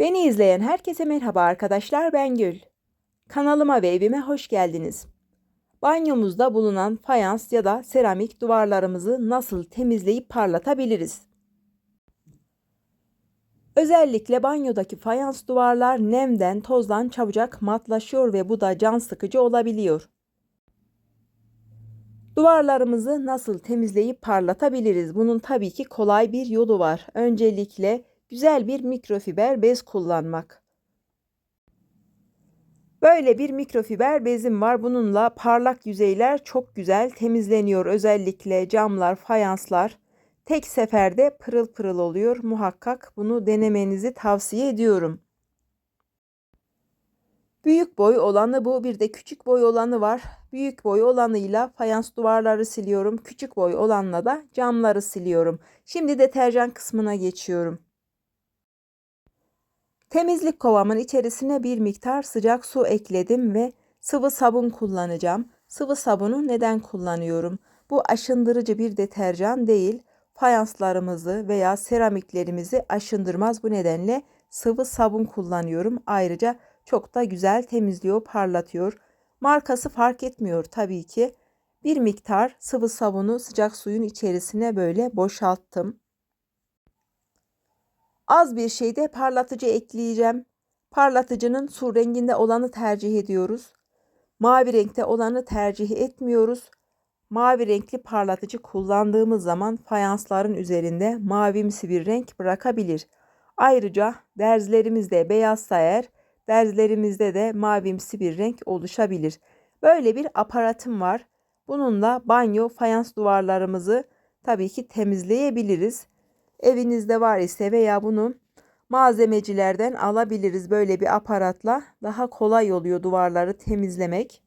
Beni izleyen herkese merhaba arkadaşlar ben Gül. Kanalıma ve evime hoş geldiniz. Banyomuzda bulunan fayans ya da seramik duvarlarımızı nasıl temizleyip parlatabiliriz? Özellikle banyodaki fayans duvarlar nemden, tozdan çabucak matlaşıyor ve bu da can sıkıcı olabiliyor. Duvarlarımızı nasıl temizleyip parlatabiliriz? Bunun tabii ki kolay bir yolu var. Öncelikle güzel bir mikrofiber bez kullanmak. Böyle bir mikrofiber bezim var. Bununla parlak yüzeyler çok güzel temizleniyor. Özellikle camlar, fayanslar tek seferde pırıl pırıl oluyor. Muhakkak bunu denemenizi tavsiye ediyorum. Büyük boy olanı bu. Bir de küçük boy olanı var. Büyük boy olanıyla fayans duvarları siliyorum. Küçük boy olanla da camları siliyorum. Şimdi deterjan kısmına geçiyorum. Temizlik kovamın içerisine bir miktar sıcak su ekledim ve sıvı sabun kullanacağım. Sıvı sabunu neden kullanıyorum? Bu aşındırıcı bir deterjan değil. Fayanslarımızı veya seramiklerimizi aşındırmaz. Bu nedenle sıvı sabun kullanıyorum. Ayrıca çok da güzel temizliyor, parlatıyor. Markası fark etmiyor tabii ki. Bir miktar sıvı sabunu sıcak suyun içerisine böyle boşalttım. Az bir şey de parlatıcı ekleyeceğim. Parlatıcının su renginde olanı tercih ediyoruz. Mavi renkte olanı tercih etmiyoruz. Mavi renkli parlatıcı kullandığımız zaman fayansların üzerinde mavimsi bir renk bırakabilir. Ayrıca derzlerimizde beyazsa eğer derzlerimizde de mavimsi bir renk oluşabilir. Böyle bir aparatım var. Bununla banyo fayans duvarlarımızı tabii ki temizleyebiliriz evinizde var ise veya bunu malzemecilerden alabiliriz böyle bir aparatla. Daha kolay oluyor duvarları temizlemek.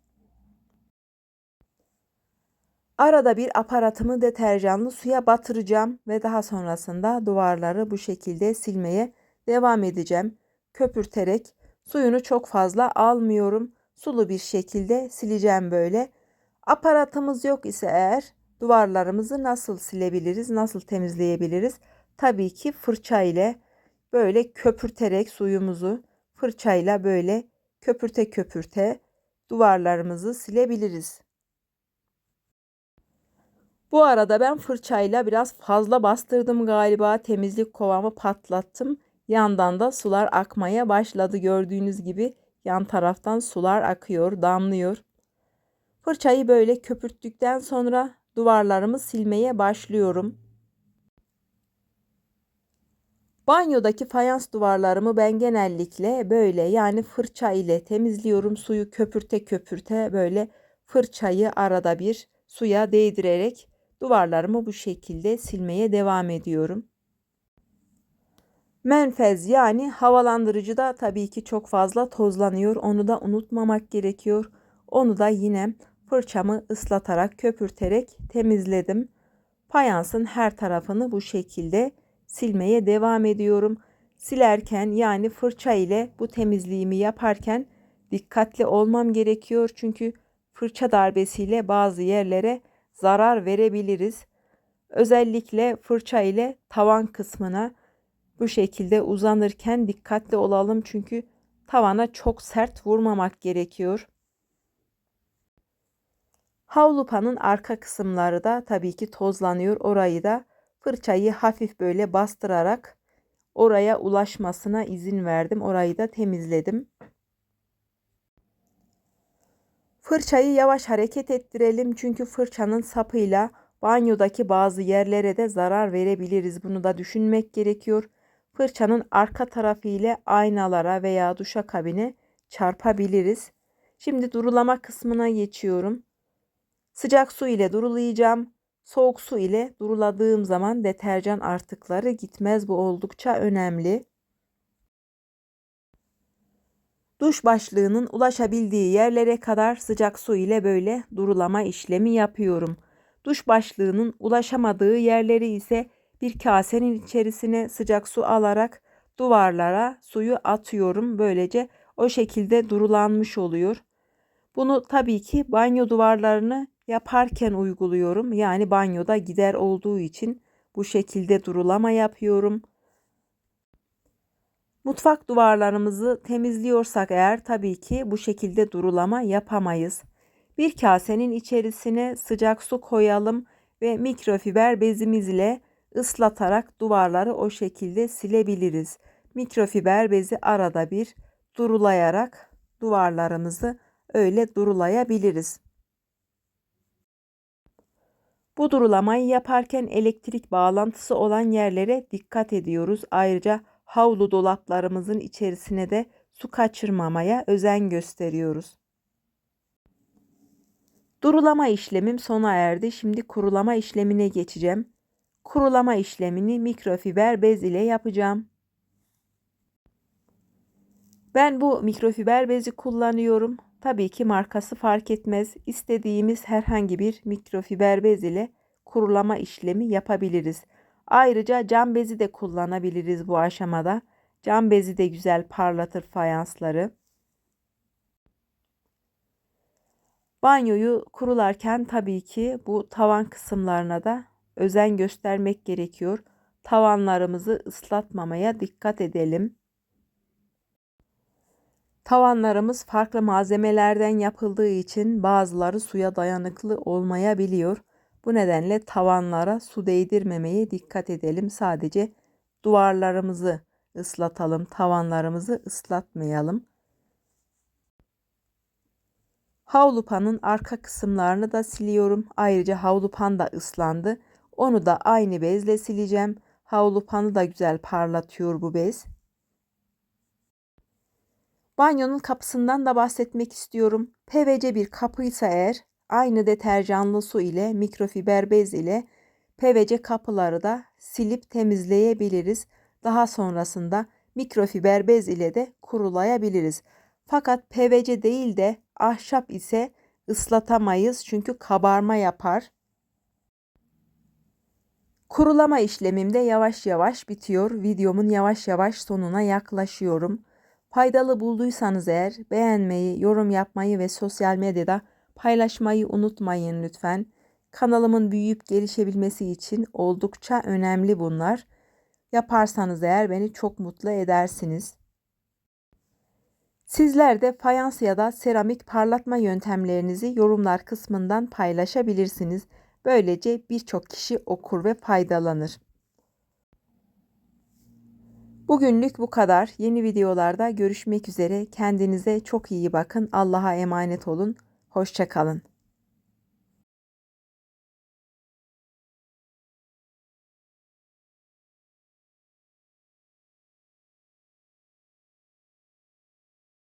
Arada bir aparatımı deterjanlı suya batıracağım ve daha sonrasında duvarları bu şekilde silmeye devam edeceğim. Köpürterek suyunu çok fazla almıyorum. Sulu bir şekilde sileceğim böyle. Aparatımız yok ise eğer duvarlarımızı nasıl silebiliriz, nasıl temizleyebiliriz? Tabii ki fırça ile böyle köpürterek suyumuzu fırçayla böyle köpürte köpürte duvarlarımızı silebiliriz. Bu arada ben fırçayla biraz fazla bastırdım galiba. Temizlik kovamı patlattım. Yandan da sular akmaya başladı. Gördüğünüz gibi yan taraftan sular akıyor, damlıyor. Fırçayı böyle köpürttükten sonra duvarlarımı silmeye başlıyorum. Banyodaki fayans duvarlarımı ben genellikle böyle yani fırça ile temizliyorum. Suyu köpürte köpürte böyle fırçayı arada bir suya değdirerek duvarlarımı bu şekilde silmeye devam ediyorum. Menfez yani havalandırıcı da tabii ki çok fazla tozlanıyor. Onu da unutmamak gerekiyor. Onu da yine fırçamı ıslatarak köpürterek temizledim. Fayansın her tarafını bu şekilde silmeye devam ediyorum. Silerken yani fırça ile bu temizliğimi yaparken dikkatli olmam gerekiyor. Çünkü fırça darbesiyle bazı yerlere zarar verebiliriz. Özellikle fırça ile tavan kısmına bu şekilde uzanırken dikkatli olalım çünkü tavana çok sert vurmamak gerekiyor. Havlupanın arka kısımları da tabii ki tozlanıyor. Orayı da Fırçayı hafif böyle bastırarak oraya ulaşmasına izin verdim. Orayı da temizledim. Fırçayı yavaş hareket ettirelim çünkü fırçanın sapıyla banyodaki bazı yerlere de zarar verebiliriz. Bunu da düşünmek gerekiyor. Fırçanın arka tarafı ile aynalara veya duşa kabine çarpabiliriz. Şimdi durulama kısmına geçiyorum. Sıcak su ile durulayacağım. Soğuk su ile duruladığım zaman deterjan artıkları gitmez. Bu oldukça önemli. Duş başlığının ulaşabildiği yerlere kadar sıcak su ile böyle durulama işlemi yapıyorum. Duş başlığının ulaşamadığı yerleri ise bir kasenin içerisine sıcak su alarak duvarlara suyu atıyorum. Böylece o şekilde durulanmış oluyor. Bunu tabii ki banyo duvarlarını yaparken uyguluyorum. Yani banyoda gider olduğu için bu şekilde durulama yapıyorum. Mutfak duvarlarımızı temizliyorsak eğer tabii ki bu şekilde durulama yapamayız. Bir kasenin içerisine sıcak su koyalım ve mikrofiber bezimiz ile ıslatarak duvarları o şekilde silebiliriz. Mikrofiber bezi arada bir durulayarak duvarlarımızı öyle durulayabiliriz. Bu durulamayı yaparken elektrik bağlantısı olan yerlere dikkat ediyoruz. Ayrıca havlu dolaplarımızın içerisine de su kaçırmamaya özen gösteriyoruz. Durulama işlemim sona erdi. Şimdi kurulama işlemine geçeceğim. Kurulama işlemini mikrofiber bez ile yapacağım. Ben bu mikrofiber bezi kullanıyorum. Tabii ki markası fark etmez. İstediğimiz herhangi bir mikrofiber bez ile kurulama işlemi yapabiliriz. Ayrıca cam bezi de kullanabiliriz bu aşamada. Cam bezi de güzel parlatır fayansları. Banyoyu kurularken tabii ki bu tavan kısımlarına da özen göstermek gerekiyor. Tavanlarımızı ıslatmamaya dikkat edelim. Tavanlarımız farklı malzemelerden yapıldığı için bazıları suya dayanıklı olmayabiliyor. Bu nedenle tavanlara su değdirmemeye dikkat edelim. Sadece duvarlarımızı ıslatalım, tavanlarımızı ıslatmayalım. Havlupanın arka kısımlarını da siliyorum. Ayrıca havlupan da ıslandı. Onu da aynı bezle sileceğim. Havlupanı da güzel parlatıyor bu bez. Banyonun kapısından da bahsetmek istiyorum. PVC bir kapıysa eğer aynı deterjanlı su ile mikrofiber bez ile PVC kapıları da silip temizleyebiliriz. Daha sonrasında mikrofiber bez ile de kurulayabiliriz. Fakat PVC değil de ahşap ise ıslatamayız çünkü kabarma yapar. Kurulama işlemim de yavaş yavaş bitiyor. Videomun yavaş yavaş sonuna yaklaşıyorum. Faydalı bulduysanız eğer beğenmeyi, yorum yapmayı ve sosyal medyada paylaşmayı unutmayın lütfen. Kanalımın büyüyüp gelişebilmesi için oldukça önemli bunlar. Yaparsanız eğer beni çok mutlu edersiniz. Sizler de fayans ya da seramik parlatma yöntemlerinizi yorumlar kısmından paylaşabilirsiniz. Böylece birçok kişi okur ve faydalanır. Bugünlük bu kadar. Yeni videolarda görüşmek üzere. Kendinize çok iyi bakın. Allah'a emanet olun. Hoşçakalın.